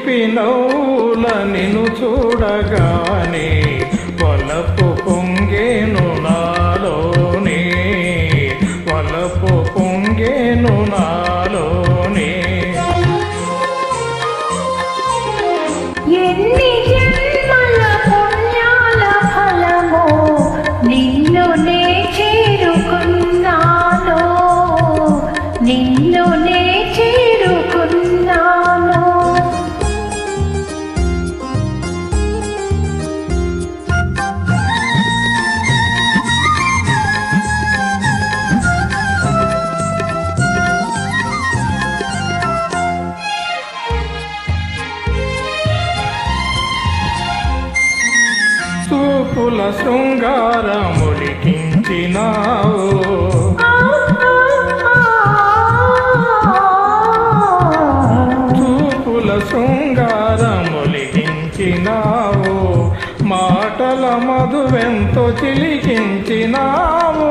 చూపినౌల నిన్ను చూడగానే వలపు పొంగేను నాలోనే. వలపు పొంగేను నాలోనే. ఎన్ని చూపుల శృంగారములికించినావు. చూపుల శృంగారములికించినావు. మాటల మధువెంతో చిలికించినావు.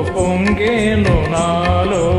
ఇంకేను నాలో